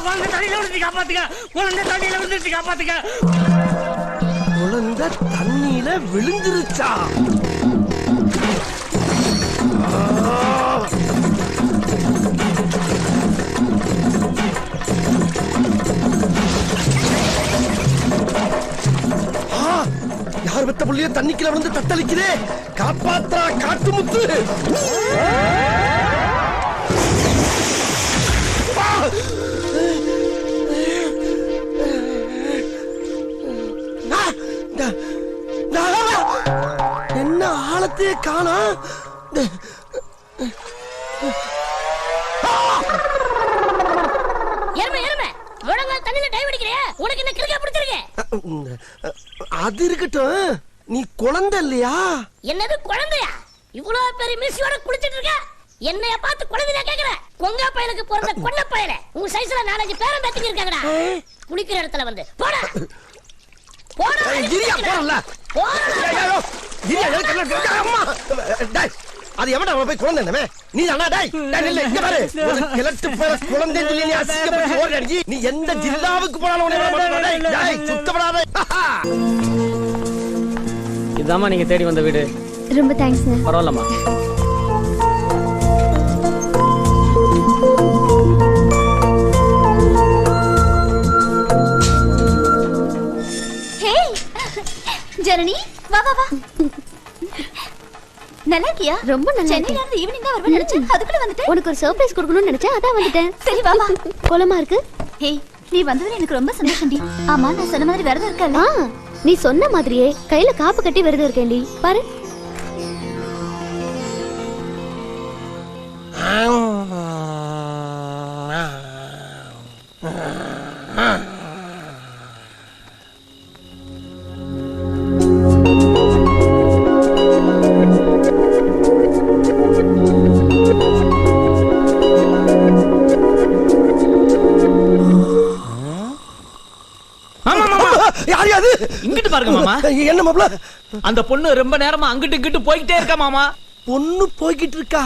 குழந்தை தண்ணியில விழுந்து காப்பாத்துக்க குழந்தை தண்ணியில விழுந்துச்சு காப்பாத்துக்க குழந்தை தண்ணியில விழுந்துருச்சா? ஆ, யார் பெத்த புள்ளிய தண்ணிக்குல விழுந்து தத்தளிக்குதே. காப்பாத்தா காட்டு முத்து ஆழத்தையே காணா? எருமை எருமை. முழங்கால் தண்ணியில டைவ் அடிக்கிறியா? உனக்கு என்ன கிறுக்கா பிடிச்சிருக்கு. அது இருக்கட்டும். நீ குழந்தை இல்லையா? என்னது குழந்தையா? இவ்வளவு பெரிய மிஸ்ஸியோட குளிச்சிட்டு இருக்க? என்னைய பார்த்து குழந்தையா கேக்குற. கொங்கா பயலுக்கு பிறந்த கொன்ன பயல. உன் சைஸ்ல நாலஞ்சு பேரம் பேத்திக்கு இருக்காங்கடா. குளிக்கிற இடத்துல வந்து. போடா. போடா. போறல போடா. அம்மா. டேய் அது எவன்டா அவன் போய் குழந்தை என்னமே நீ அண்ணா டேய் டேய் நில்லு இங்க பாரு. ஒரு கிழட்டு போற குழந்தை சொல்லி நீ அசிங்கப்பட்டு ஓடி அடிச்சி நீ எந்த ஜில்லாவுக்கு போனாலும் உன்னை விட மாட்டேன் டேய் டேய் சுத்தப்படாத. இதாம்மா நீங்க தேடி வந்த வீடு. ரொம்ப தேங்க்ஸ்ங்க பரவாயில்லம்மா. ஹே ஜனனி வா வா வா. நல்லா இருக்கியா ரொம்ப நல்லா சென்னையில இருந்து ஈவினிங் தான் வருவேன் நினைச்சேன். அதுக்குள்ள வந்துட்டேன் உனக்கு ஒரு சர்ப்ரைஸ் கொடுக்கணும்னு நினைச்சேன். அதான் வந்துட்டேன். சரி வா வா. கோலமா இருக்கு? ஹே நீ வந்ததுல எனக்கு ரொம்ப சந்தோஷம்டி. ஆமா நான் சொன்ன மாதிரி விரதம் இருக்கல நீ சொன்ன மாதிரியே கையில காப்பு கட்டி விரதம் இருக்கேன்டி. பாரு. ஆமா. என்ன மாப்ள? அந்த பொண்ணு ரொம்ப நேரமா அங்கிட்டு இங்கிட்டு போய்கிட்டே இருக்கா மாமா. பொண்ணு போய்கிட்டு இருக்கா?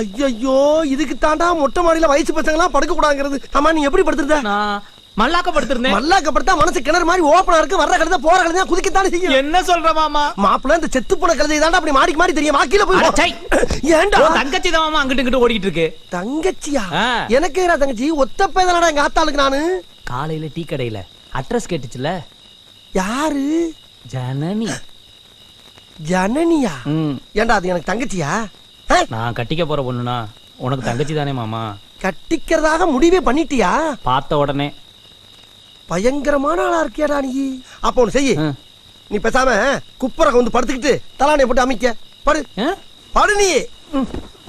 ஐயோ இதுக்கு தாண்டா மொட்டை மாடியில வயசு பசங்க எல்லாம் படுக்க கூடாங்கிறது ஆமா நீ எப்படி படுத்துருந்த? மல்லாக்க படுத்திருந்தேன் மனசு கிணறு மாதிரி ஓப்பனா இருக்கு வர்ற கழுத போற கழுத குதிக்கத்தானே செய்யும். என்ன சொல்ற மாமா? மாப்பிள்ள இந்த செத்து போன கழுதை தாண்டா அப்படி மாடிக்கு மாடி தெரியும். வாக்கில போய். ஏன்டா? தங்கச்சி தான் மாமா அங்கிட்டு இங்கிட்டு ஓடிட்டு இருக்கு. தங்கச்சியா. எனக்கு தங்கச்சி ஒத்த பேதனடா எங்க ஆத்தாளுக்கு நானு. காலையில டீ கடையில. அட்ரஸ் கேட்டுச்சுல யாரு? ஜனனி. ஜனனியா? ம். ஏன்டா அது எனக்கு தங்கச்சியா? நான் கட்டிக்க போற பொண்ணுனா உனக்கு தங்கச்சி தானே மாமா. கட்டிக்கிறதாக முடிவே பண்ணிட்டியா? பார்த்த உடனே. பயங்கரமான ஆளா இருக்கியாடா நீ? அப்ப ஒண்ணு செய்யு. நீ பேசாம குப்பரகம் வந்து படுத்துக்கிட்டு தலானைய போட்டு அமைக்க. படு? படு நீ.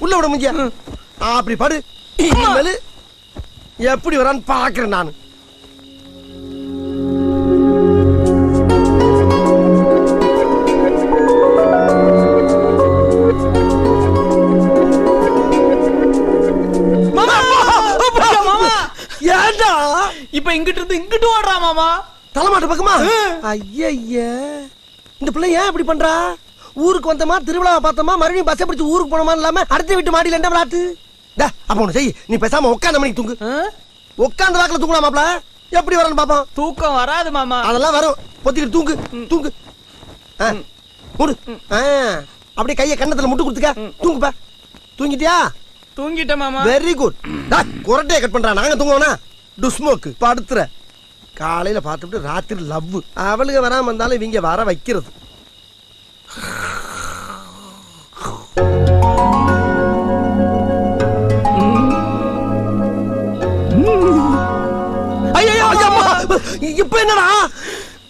உள்ள விட முடியா? அப்படி படு. எப்படி வரான்னு பாக்குறேன் நான். இப்ப இங்கிட்டு இருந்து இங்கிட்டு ஓடுறா மாமா. தலைமாட்டு பக்கமா? ஐய இந்த பிள்ளை ஏன் இப்படி பண்றா? ஊருக்கு வந்தமா திருவிழாவை பார்த்தோமா மறுபடியும் பஸ்ஸை பிடிச்சு ஊருக்கு போனோமா இல்லாம அடுத்த வீட்டு மாடியில என்ன விளாட்டு டா அப்ப ஒண்ணு செய். நீ பேசாம உட்காந்த மணிக்கு தூங்கு. ஆ? உட்காந்த வாக்குல தூங்கலாம் மாப்ள எப்படி வரணும் பாப்போம். தூக்கம் வராது மாமா. அதெல்லாம் வரும். பொத்திக்கிட்டு தூங்கு. தூங்கு. ஆ, மூடு. ஆ, அப்படியே கைய கண்ணத்துல முட்டு கொடுத்துக்க. தூங்குப்பா தூங்கிட்டியா? தூங்கிட்டேன் மாமா. வெரி குட் குரட்டையை கட் பண்றா. நாங்க தூங்குவோனா டுஸ்மோக்கு படுத்துற காலையில பார்த்துட்டு ராத்திரி லவ் அவளுங்க வராம இருந்தாலும் இவங்க வர வைக்கிறது இப்ப என்னடா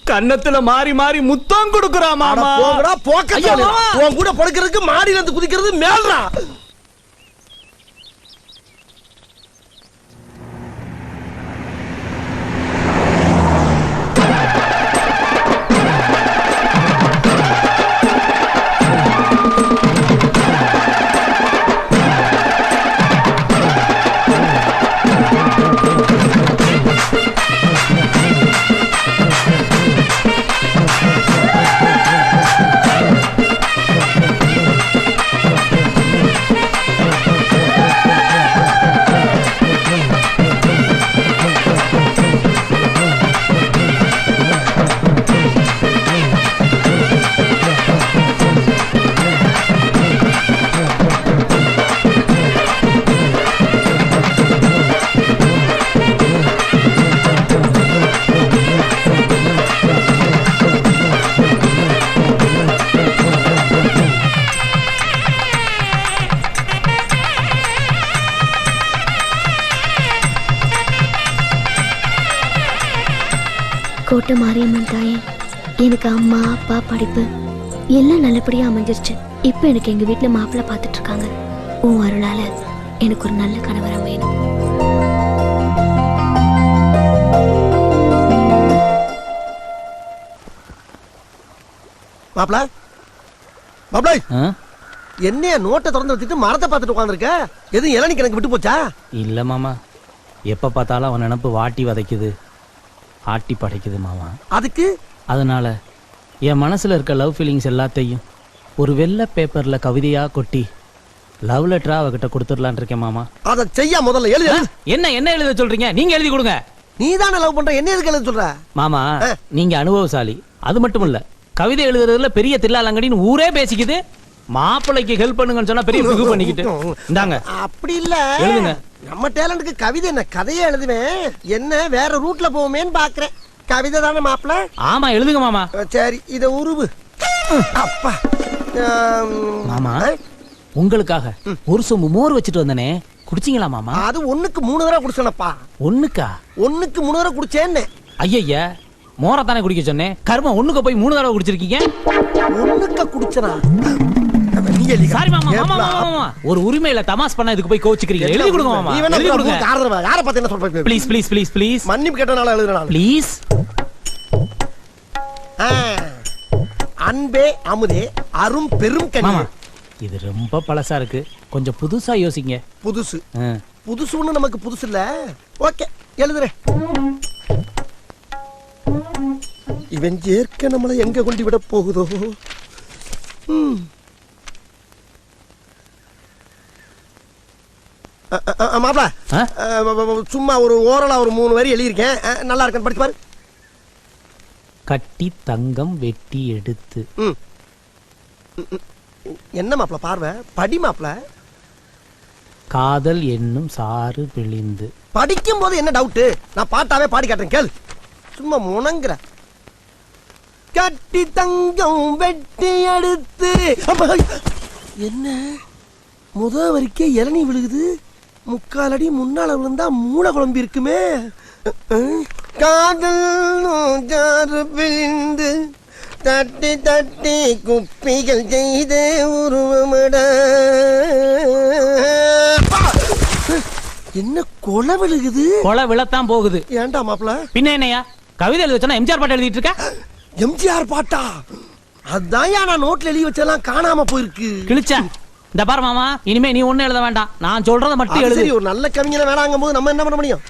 கன்னத்துல மாறி மாறி முத்தம் கொடுக்குறா மாமா போங்கடா போக்க ஐயோ, மாமா. உன் கூட படுக்கிறதுக்கு மாடியில இருந்து குதிக்கிறது மேல்றா விட்ட மாரியம்மன் தாயே எனக்கு அம்மா அப்பா படிப்பு எல்லாம் நல்லபடியா அமைஞ்சிருச்சு. இப்போ எனக்கு எங்க வீட்ல மாப்பிள்ளை பார்த்துட்டு இருக்காங்க உன் அருளால எனக்கு ஒரு நல்ல கணவரம் வேணும் மாப்பிள மாப்பிள ஆ? என்னைய நோட்டை திறந்து வச்சுட்டு மரத்தை பார்த்துட்டு உட்காந்துருக்க எதுவும் இளநீ எனக்கு விட்டு போச்சா? இல்ல மாமா. எப்ப பார்த்தாலும் அவன் நினப்பு வாட்டி வதைக்குது. ஆட்டி படைக்குது மாமா. அதுக்கு? அதனால என் மனசுல இருக்க லவ் ஃபீலிங்ஸ் எல்லாத்தையும் ஒரு வெள்ளை பேப்பர்ல கவிதையா கொட்டி லவ் லெட்டரா அவகிட்ட கொடுத்துடலான் இருக்கேன் மாமா. அதை செய்ய முதல்ல எழுதி? என்ன என்ன எழுத சொல்றீங்க? நீங்க எழுதி கொடுங்க. நீ தானே லவ் பண்ற என்ன எதுக்கு எழுத சொல்ற? மாமா. நீங்க அனுபவசாலி. அது மட்டும் இல்ல கவிதை எழுதுறதுல பெரிய தில்லாலங்கடின்னு ஊரே பேசிக்குது. மாப்பிள்ளைக்கு ஹெல்ப் பண்ணுங்கன்னு சொன்னா பெரிய பிகு பண்ணிக்கிட்டு. இந்தாங்க அப்படி இல்ல. எழுதுங்க. நம்ம டேலண்ட்க்கு கவிதை என்ன? கதையே எழுதுவேன். என்ன வேற ரூட்ல போவோமேன்னு பாக்குறேன். கவிதை தானே மாப்பிள? ஆமா எழுதுங்க மாமா. சரி இத உருவு. அப்பா. மாமா? உங்களுக்காக ஒரு சொம்பு மோர் வச்சுட்டு வந்தனே. குடிச்சீங்களா மாமா? அது ஒண்ணுக்கு மூணு தடவை குடிச்சனப்பா. ஒண்ணுக்கா? ஒண்ணுக்கு மூணு தடவை குடிச்சேன்னு. ஐயய்யா மோரை தானே குடிக்க சொன்னேன். கருமம் ஒண்ணுக்கு போய் மூணு தடவை குடிச்சிருக்கீங்க? ஒண்ணுக்க குடிச்சனா? எழுதி சாரி மாமா மாமா மாமா மாமா. ஒரு உரிமையில தமாஸ் பண்ண இதுக்கு போய் கோச்சுக்கிறீங்க எழுதி கொடுங்க மாமா. எழுதி கொடுங்க. யார பார்த்து என்ன சொல்ற ப்ளீஸ் ப்ளீஸ் ப்ளீஸ் ப்ளீஸ் மன்னிப்பு கேட்டனால எழுதுறேன் ப்ளீஸ். அன்பே அமுதே அரும் பெரும் கனி இது ரொம்ப பழசா இருக்கு. கொஞ்சம் புதுசா யோசிங்க. புதுசு. புதுசுன்னு நமக்கு புதுசு இல்ல. ஓகே எழுதுறேன் இவன் ஏற்க நம்மளை எங்க கொண்டு விட போகுதோ? ம். வ, சும்மா ஒரு ஓரலா ஒரு மூணு வரி எழுதியிருக்கேன். நல்லா இருக்கேன் படிச்சு பாரு. கட்டி தங்கம் வெட்டி எடுத்து. என்ன மாப்ள பார்வை? படி மாப்ள. காதல் என்னும் சாறு பிழிந்து படிக்கும் போது என்ன டவுட் நான் பாட்டாவே பாடி காட்டுறேன் கேள். சும்மா முணங்குற. கட்டி தங்கம் வெட்டி எடுத்து. என்ன? முத வரைக்கே இளநீ விழுகுது. முக்கால் அடி முன்னால விழுந்தா மூளை குழம்பி இருக்குமே. காதல் நூஞ்சாறு பிழிந்து தட்டி தட்டி குப்பிகள் செய்து உருவமட. என்ன கொலை விழுகுது? கொலை விழத்தான் போகுது. ஏன்டா மாப்ள பின்ன என்னையா கவிதை எழுத சொன்னா எம்ஜிஆர் பாட்டு எழுதிட்டு இருக்க? எம்ஜிஆர் பாட்டா? அதான் நான் நோட்ல எழுதி வச்செல்லாம் காணாம போயிருக்கு. கிழிச்சா இந்த பாரு மாமா இனிமே நீ ஒண்ணு எழுத வேண்டாம். நான் சொல்றத மட்டும் எழுது. ஒரு நல்ல கவிஞனை வேணாங்கும் போது நம்ம என்ன பண்ண முடியும்?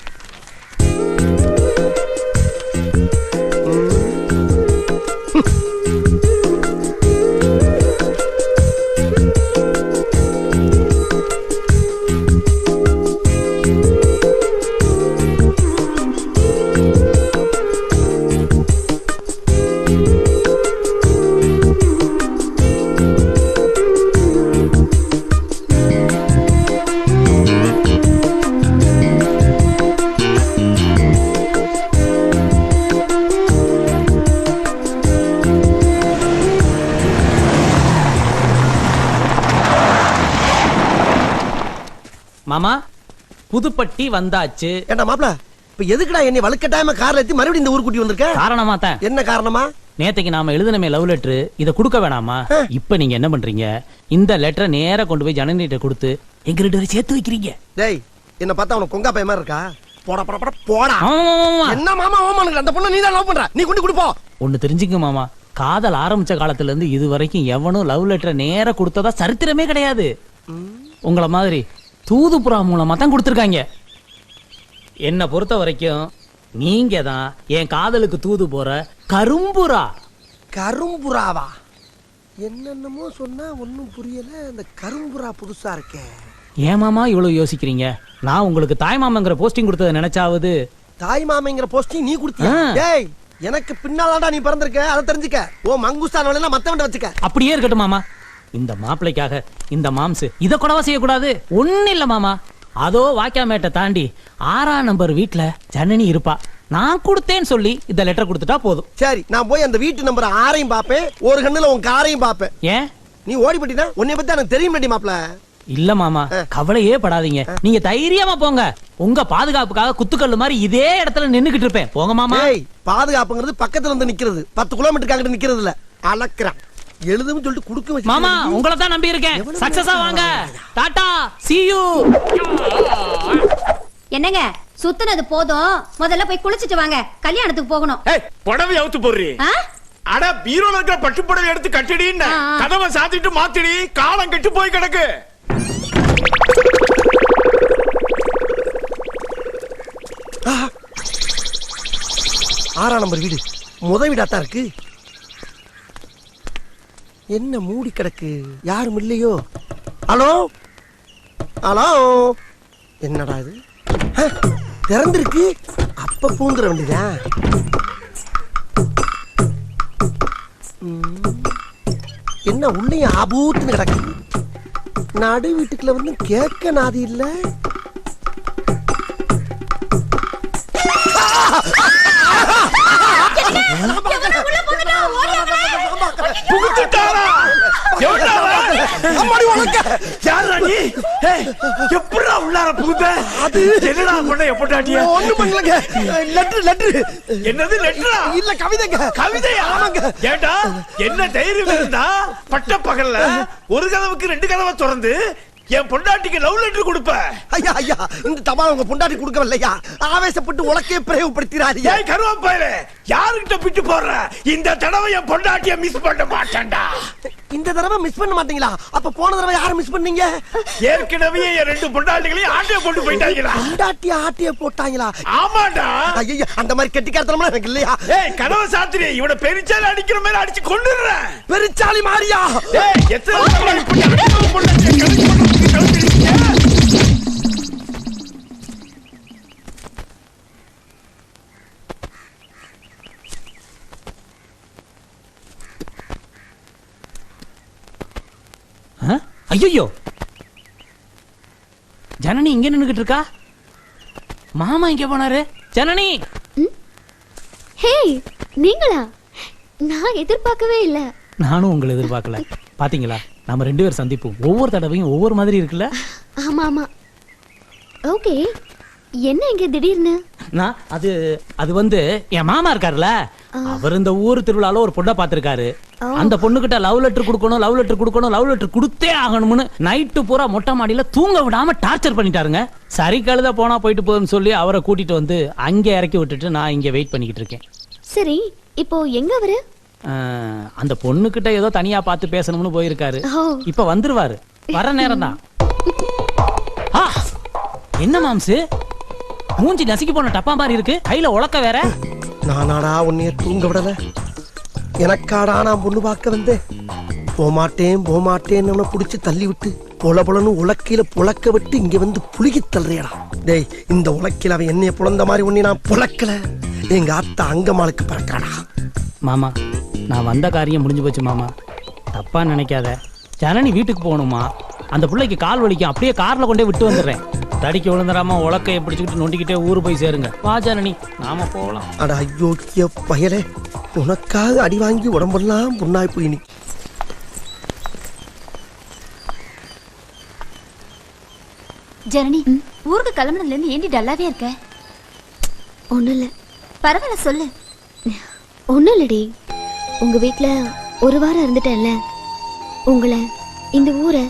மாமா புதுப்பட்டி வந்தாச்சு. ஏண்டா மாப்ள இப்ப எதுக்குடா என்னை வலுக்கட்டாயமா கார்ல ஏத்தி மறுபடியும் இந்த ஊர் கூட்டி வந்திருக்க? காரணமா தான். என்ன காரணமா? நேத்தைக்கு நாம எழுதினமே லவ் லெட்டர் இத கொடுக்க வேணாமா. இப்ப நீங்க என்ன பண்றீங்க? இந்த லெட்டரை நேரா கொண்டு போய் ஜனனிட்ட கொடுத்து எங்க ரெண்டு பேரும் சேர்த்து வைக்கிறீங்க. டேய் என்ன பார்த்தா உனக்கு கொங்கா பையன் மாதிரி இருக்கா? போடா போடா போடா போடா. என்ன மாமா ஓமானுங்க அந்த பொண்ணை நீ தான் லவ் பண்ற? நீ கொண்டு கொடுப்போ. ஒண்ணு தெரிஞ்சுங்க மாமா காதல் ஆரம்பிச்ச காலத்துல இருந்து இது வரைக்கும் எவனும் லவ் லெட்டரை நேரா கொடுத்ததா சரித்திரமே கிடையாது. உங்கள மாதிரி தூதுப்புறா மூலமா தான் கொடுத்துருக்காங்க. என்னை பொறுத்த வரைக்கும் நீங்க தான் என் காதலுக்கு தூது போற கரும்புறா. கரும்புறாவா? என்னென்னமோ சொன்னா ஒன்னும் புரியல. இந்த கரும்புறா புதுசா இருக்கே. ஏன் மாமா இவ்வளவு யோசிக்கிறீங்க? நான் உங்களுக்கு தாய் மாமங்கிற போஸ்டிங் கொடுத்ததை நினைச்சாவது தாய் மாமைங்கிற போஸ்டிங் நீ கொடுத்தியா. டேய் எனக்கு பின்னாலடா நீ பிறந்திருக்க. அதை தெரிஞ்சுக்க. ஓ மங்குஸ்தான் வேலையெல்லாம் மத்தவன் வச்சுக்க. அப்படியே இருக்கட்டும் மாமா. இந்த மாப்பிள்ளைக்காக இந்த மாம்சு இத கூடவா செய்யக்கூடாது? ஒண்ணு இல்ல மாமா. அதோ வாக்கியாமேட்டை தாண்டி ஆறாம் நம்பர் வீட்ல ஜனனி இருப்பா. நான் கொடுத்தேன்னு சொல்லி இந்த லெட்டர் கொடுத்துட்டா போதும். சரி நான் போய் அந்த வீட்டு நம்பர் ஆறையும் பாப்பேன் ஒரு கண்ணுல உன் காரையும் பாப்பேன் ஏன்? நீ ஓடி போட்டினா உன்னை பத்தி எனக்கு தெரியும் மாட்டி மாப்ள இல்ல மாமா கவலையே படாதீங்க. நீங்க தைரியமா போங்க. உங்க பாதுகாப்புக்காக குத்துக்கல்லு மாதிரி இதே இடத்துல நின்னுகிட்டு இருப்பேன். போங்க மாமா. பாதுகாப்புங்கிறது பக்கத்துல வந்து நிக்கிறது. பத்து கிலோமீட்டருக்கு அங்கிட்டு நிக்கிறது இல்ல அளக்குறான் எழுதுன்னு சொல்லிட்டு குடுக்க வச்சு மாமா உங்களை தான் நம்பி இருக்கேன் சக்சஸா வாங்க. Tata see you. என்னங்க? சுத்துனது போதும். முதல்ல போய் குளிச்சிட்டு வாங்க. கல்யாணத்துக்கு போகணும். ஏய் புடவை அவுத்து போடுறி? அட பீரோல இருக்கிற பட்டு புடவை எடுத்து கட்டிடின்னு. கதவை சாத்திட்டு மாத்திடி. காலம் கெட்டு போய் கிடக்கு. ஆறாம் நம்பர் வீடு. முத வீடாத்தான் இருக்கு. என்ன மூடி கிடக்கு? யாரும் இல்லையோ? ஹலோ? ஹலோ? என்னடா இது? திறந்துருக்கு திறந்திருக்கு. அப்ப பூந்துட வேண்டியதா என்ன உள்ளேயும் ஆபூத்துன்னு கிடக்கு? நடு வீட்டுக்குள்ள வந்து கேட்க நாதி இல்லை? புகுத்துட்டாரா? அவன்? அம்மாடி உனக்கு. யாருடா நீ? ஏய், எப்படிடா உள்ளார புகுந்த அது. என்னடா பண்ண? எப்படாட்டியா ஒண்ணும் பண்ணலங்க. Letter letter. என்னது லெட்டரா? இல்ல கவிதைங்க. கவிதையா? ஆமாங்க. ஏண்டா? என்ன தைரியம் இருந்தா? பட்ட பகல்ல ஒரு கதவுக்கு ரெண்டு கதவை திறந்து என் பொண்டாட்டிக்கு லவ் லெட்டர் கொடுப்ப. ஐயா ஐயா இந்த தபால் உங்க பொண்டாட்டி கொடுக்கவில்லையா? ஆவேசப்பட்டு உலக்கே பிரயோகப்படுத்திடாதீங்க. ஏய் கருவாப்பாயிலே யாருகிட்ட பிட்டு போடுற? இந்த தடவை என் பொண்டாட்டிய மிஸ் பண்ண மாட்டேன்டா. இந்த தடவை மிஸ் பண்ண மாட்டீங்களா? அப்ப போன தடவை யாரை மிஸ் பண்ணீங்க? ஏற்கனவே என் ரெண்டு பொண்டாட்டிகளையும் ஆட்டைய போட்டு போயிட்டாங்களா பொண்டாட்டி ஆட்டிய போட்டாங்களா? ஆமாடா ஐயா அந்த மாதிரி கெட்டிக்காரத்தனமா எனக்கு இல்லையா? ஏய் கதவை சாத்திரி இவனை பெரிச்சால அடிக்கிற மாதிரி அடிச்சு கொண்டுடுறேன் பெருச்சாலி மாறியா? ஏய் எத்தனை தடவை ஐயோ ஜனனி இங்க நின்னுகிட்டு இருக்கா? மாமா இங்க போனாரு? ஜனனி! ஹே நீங்களா? நான் எதிர்பார்க்கவே இல்ல. நானும் உங்களை எதிர்பார்க்கல. பாத்தீங்களா? நம்ம ரெண்டு பேர் சந்திப்போம். ஒவ்வொரு தடவையும் ஒவ்வொரு மாதிரி இருக்குல்ல? ஆமா ஆமா. ஓகே என்ன இங்க திடீர்னு? நான் அது அது வந்து என் மாமா இருக்காருல்ல? அவர் இந்த ஊர் திருவிழால ஒரு பொண்ணை பார்த்திருக்காரு. அந்த பொண்ணுகிட்ட லவ் லெட்டர் கொடுக்கணும் லவ் லெட்டர் கொடுக்கணும் லவ் லெட்டர் கொடுத்தே ஆகணும்னு நைட்டு பூரா மொட்டை மாடியில தூங்க விடாம டார்ச்சர் பண்ணிட்டாருங்க. சரி கழுத போனா போயிட்டு போகுதுன்னு சொல்லி அவரை கூட்டிட்டு வந்து அங்கே இறக்கி விட்டுட்டு நான் இங்க வெயிட் பண்ணிக்கிட்டு இருக்கேன். சரி இப்போ எங்க அவரு? அந்த பொண்ணுகிட்ட ஏதோ தனியா பார்த்து பேசணும்னு போயிருக்காரு. இப்ப வந்துருவாரு. வர நேரம் தான். என்ன மாம்சு? மூஞ்சி நசுக்கி போன டப்பா மாதிரி இருக்கு. கையில உலக்க வேற. நானாடா உன்னைய தூங்க விடல. எனக்காடா நான் பொண்ணு பார்க்க வந்தேன் போமாட்டேன் போமாட்டேன்னு அவனை புடிச்சு தள்ளி விட்டு பொல பொலன்னு உலக்கையில புழக்க விட்டு இங்க வந்து புழுகி தள்ளுறியடா டேய் இந்த உலக்கையில அவன் என்னைய புலந்த மாதிரி ஒண்ணி நான் புழக்கல எங்க அத்தா அங்கமாளுக்கு பறக்கடா. மாமா நான் வந்த காரியம் முடிஞ்சு போச்சு மாமா. தப்பா நினைக்காத. ஜனனி வீட்டுக்கு போகணுமா? அந்த பிள்ளைக்கு கால் வலிக்கும். அப்படியே கார்ல கொண்டே விட்டு வந்துடுறேன். தடிக்க விழுந்துடாம உலக்கையை பிடிச்சிக்கிட்டு நொண்டிக்கிட்டே ஊர் போய் சேருங்க. வா ஜனனி. நாம போகலாம். அட ஐயோக்கிய பயலே. உனக்காக அடி வாங்கி உடம்பெல்லாம் புண்ணாய் போய் நீ ஜனனி ஊருக்கு கிளம்புனதுல இருந்து ஏண்டி டல்லாவே இருக்க? ஒண்ணும் இல்ல பரவாயில்ல சொல்லு. ஒண்ணும் இல்லடி உங்க வீட்ல ஒரு வாரம் இருந்துட்டேன்ல. உங்களை இந்த ஊரை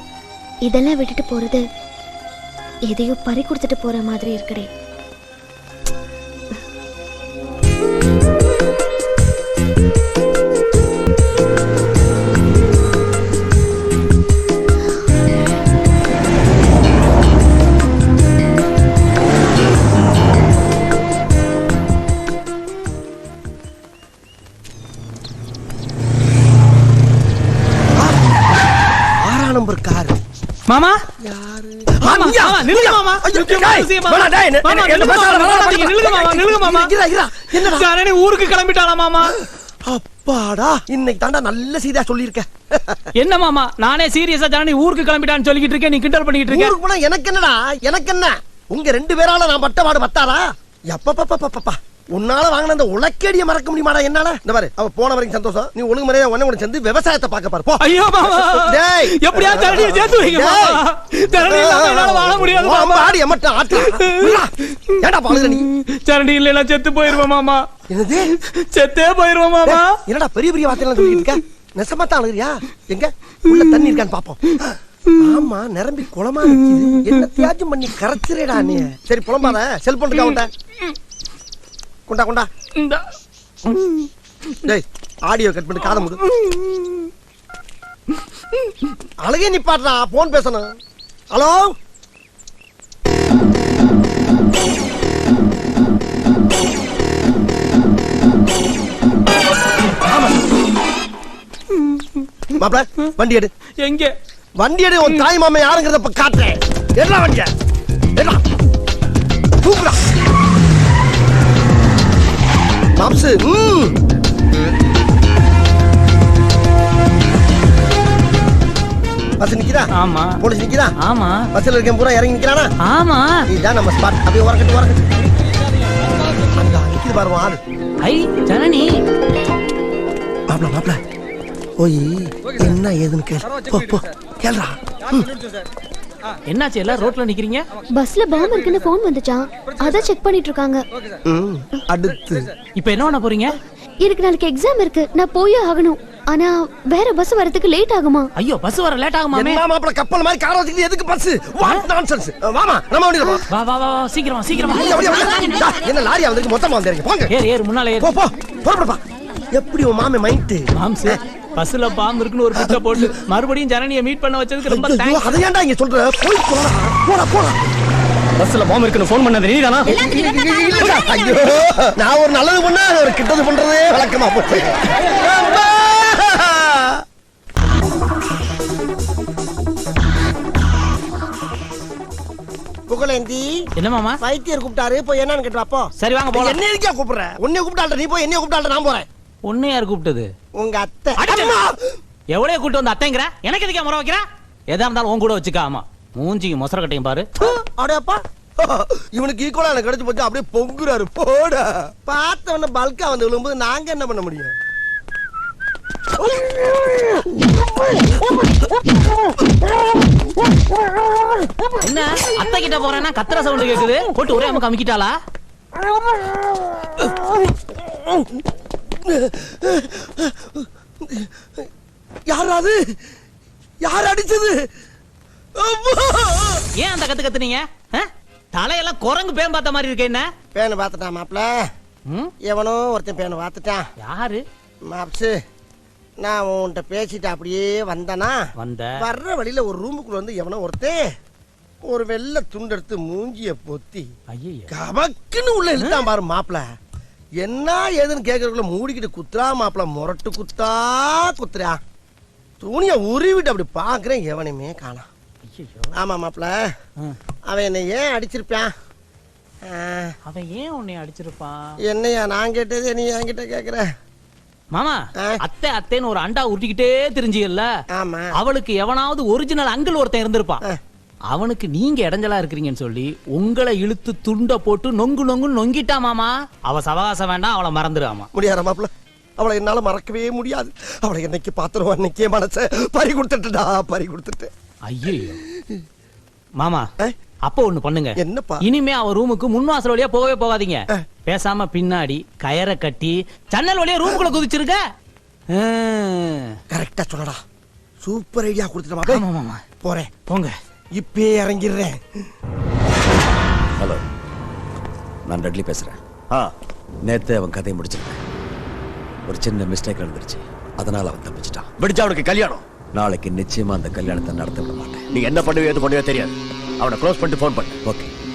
இதெல்லாம் விட்டுட்டு போறது எதையோ பறி கொடுத்துட்டு போற மாதிரி இருக்குடே. ஆறாம் நம்பர் கார். மாமா? யாரு? ஊருக்கு கிளம்பிட்டாளா மாமா? அப்பாடா இன்னைக்கு தாண்டா நல்ல செய்தியா சொல்லியிருக்க. என்ன மாமா? நானே சீரியஸா ஜனனி ஊருக்கு கிளம்பிட்டான்னு சொல்லிக்கிட்டு இருக்கேன் நீ கிண்டல் பண்ணிக்கிட்டு இருக்க. எனக்கு என்னடா எனக்கு என்ன உங்க ரெண்டு பேரால நான் பட்ட பாடு பத்தாரா எப்பப்பப்பப்பப்பா உன்னால வாங்கின அந்த உலக்கேடிய மறக்க முடியுமாடா? என்னால இந்த பாரு. அவ போன வரைக்கும் சந்தோஷம். நீ ஒழுங்கு முறையா உன்னை கூட சேர்ந்து விவசாயத்தை பார்க்க பாரு. போ. ஐயோ மாமா. டேய். எப்படியா தரணியை சேர்த்து வைங்க மாமா. தரணி இல்லாம என்னால வாழ முடியாது மாமா. ஆடி எம்மட்ட ஆட்டு. ஏன்டா பாழுகிற நீ? சரணி இல்லைன்னா செத்து போயிருவேன் மாமா. என்னது? செத்தே போயிருவேன் மாமா. என்னடா பெரிய பெரிய வார்த்தையெல்லாம் சொல்லிட்டு இருக்க? நெசமா தான் அழுகிறியா? எங்க? உள்ள தண்ணி இருக்கான்னு பாப்போம். ஆமா நிரம்பி குளமா நிக்குது. என்னத்தையாச்சும் பண்ணி கரைச்சிரேடா நீ. சரி புலம்பாத. செல்போன் இருக்கா கொண்டா கொண்டா. டேய் ஆடியோ கட் பண்ணி காதை முடு. அழகே நிப்பாட்றா போன் பேசணும். ஹலோ? மாப்ள வண்டி எடு. எங்க? வண்டி எடு உன் தாய் மாமா யாருங்கிறத காட்டுறேன். என்ன வண்டிய. என்ன கூப்பிடா மாப்ஸ் பஸ் நிக்குதா? ஆமா. போலீஸ் நிக்குதா? ஆமா. பஸ்ல இருக்கேன் பூரா இறங்கி நிக்கிறானா? ஆமா. இதுதான் நம்ம ஸ்பாட் அப்படியே உரக்கட்டு உரக்கட்டு அங்க நிக்குது ஆளு. ஐ ஜனனி. மாப்ள மாப்ள. போய் என்ன ஏதுன்னு கேள். போ போ. கேள்றா. என்னாச்சு எல்லாம் ரோட்ல நிக்கிறீங்க? பஸ்ல பாம்பு இருக்குன்னு போன் வந்துச்சான் அத செக் பண்ணிட்டு இருக்காங்க. அடுத்து. இப்போ என்ன பண்ண போறீங்க? எனக்கு நாளைக்கு எக்ஸாம் இருக்கு. நான் போயே ஆகணும். ஆனா வேற பஸ் வரதுக்கு லேட் ஆகுமா? ஐயோ பஸ் வர லேட் ஆகுமாமே? என்ன மாப்பிள கப்பல் மாதிரி கார வச்சுக்கிட்டு எதுக்கு பஸ் வாட் நான்சென்ஸ் வாமா நம்ம வண்டியில போ. வா வா வா வா, சீக்கிரம் வா, சீக்கிரம் என்ன லாரியா வந்திருக்கு மொத்தமா வந்திருக்கீங்க. போங்க. ஏறு ஏறு முன்னால ஏறு. போ போ புறப்படுப்பா. எப்படி உன் மாமே மைண்ட் மாம்சு பஸ்ல பாம்பு இருக்குன்னு ஒரு பிச்சை போட்டு மறுபடியும் ஜனனியை மீட் பண்ண வச்சதுக்கு ரொம்ப தேங்க்ஸ் அதை ஏன்டா இங்க சொல்ற? போய் போடா போடா போடா. பஸ்ல பாம்பு இருக்குன்னு ஃபோன் பண்ணது நீதானா? ஐயோ நான் ஒரு நல்லது பண்ணா ஒரு கிட்டது பண்றதே வழக்கமா போச்சு! புகழேந்தி. என்ன மாமா? வைத்தியர் கூப்பிட்டாரு போய் என்னன்னு கேட்டு வாப்போ சரி வாங்க போலாம். என்ன இருக்கா கூப்பிடுற? உன்னை கூப்பிட்டாள்டா நீ போய் என்னைய கூப்பிட்டாள்டா நான் போறேன். ஒண்ணு யார் கூப்பிட்டது? உங்க அத்தை! எவ்வளவு கூட்டு வந்து அத்தைங்கிற? எனக்கு எதுக்கே முறை வைக்கிற? எதா இருந்தாலும் உன் கூட வச்சுக்க ஆமா மூஞ்சிக்கு மொசர கட்டையும் பாரு. அடேப்பா இவனுக்கு ஈக்குவலா எனக்கு கிடைச்சு போச்சு அப்படியே பொங்குறாரு. போடா. பார்த்தவன பல்கா வந்து விழும்போது நாங்க என்ன பண்ண முடியும்? என்ன? அத்தை கிட்ட போறேன்னா கத்துற சவுண்ட் கேக்குது. போட்டு ஒரே அம்மா கமிக்கிட்டாளா யாராது? யார் அடிச்சது! ஏன் அந்த கத்து கத்துனீங்க? தலையெல்லாம் குரங்கு பேம் பார்த்த மாதிரி இருக்கு என்ன? பேனை பார்த்துட்டான் மாப்ள ம்? எவனோ ஒருத்தன் பேனை பார்த்துட்டான். யாரு? மாப்ஸு நான் உன்கிட்ட பேசிட்டு அப்படியே வந்தனா? வந்த. வர்ற வழியில ஒரு ரூமுக்குள்ள வந்து எவனோ ஒருத்தன் ஒரு வெள்ளை துண்டெடுத்து மூஞ்சிய பொத்தி ஐயோ கபக்குன்னு உள்ள இழுத்தான் பாரு மாப்பிள. என்ன ஏதுன்னு கேக்குறதுக்குள்ள மூடிக்கிட்டு குத்துறா மாப்பிள முரட்டு குத்தா குத்துறா துணிய உருவிட்டு அப்படி பாக்குறேன் எவனையுமே காணாம் ஐயோ ஆமா மாப்பிள. அவன் என்னை ஏன் அடிச்சிருப்பான் அவன் ஏன் உன்னை அடிச்சிருப்பான் என்னையா நான் கேட்டது நீ என்கிட்ட கேக்குற? மாமா. அத்தை அத்தைன்னு ஒரு அண்டா உருட்டிக்கிட்டே தெரிஞ்சியல்ல? ஆமா. அவளுக்கு எவனாவது ஒரிஜினல் அங்கிள் ஒருத்தன் இருந்திருப்பான். அவனுக்கு நீங்க இடைஞ்சலா இருக்கிறீங்கன்னு சொல்லி உங்களை இழுத்து துண்ட போட்டு நொங்கு நொங்கு நொங்கிட்டா மாமா? அவ சவகாசம் வேண்டாம் அவளை மறந்துடாமா முடியாத மாப்பிள அவளை என்னால மறக்கவே முடியாது. அவளை என்னைக்கு பாத்துருவோம் அன்னைக்கே மனச பறி கொடுத்துட்டுடா பறி கொடுத்துட்டு. ஐயோ மாமா? அப்போ ஒண்ணு பண்ணுங்க. என்னப்பா? இனிமே அவ ரூமுக்கு முன் வாசல் வழியா போகவே போகாதீங்க. பேசாம பின்னாடி கயரை கட்டி ஜன்னல் வழியா ரூமுக்குள்ள குதிச்சிருக்க. கரெக்டா சொல்லடா சூப்பர் ஐடியா கொடுத்துட்டு போறேன். போங்க. இப்பே இறங்கிடுறேன். ஹலோ நான் டட்லி பேசுறேன். ஆ. நேத்து அவன் கதையை முடிச்சிருக்கேன். ஒரு சின்ன மிஸ்டேக் நடந்துருச்சு. அதனால அவன் தப்பிச்சிட்டான். விடிஞ்சா அவனுக்கு கல்யாணம்? நாளைக்கு நிச்சயமா அந்த கல்யாணத்தை நடத்த விட மாட்டேன். நீ என்ன பண்ணுவே எது பண்ணுவே தெரியாது. அவனை க்ளோஸ் பண்ணிட்டு ஃபோன் பண்ணு. ஓகே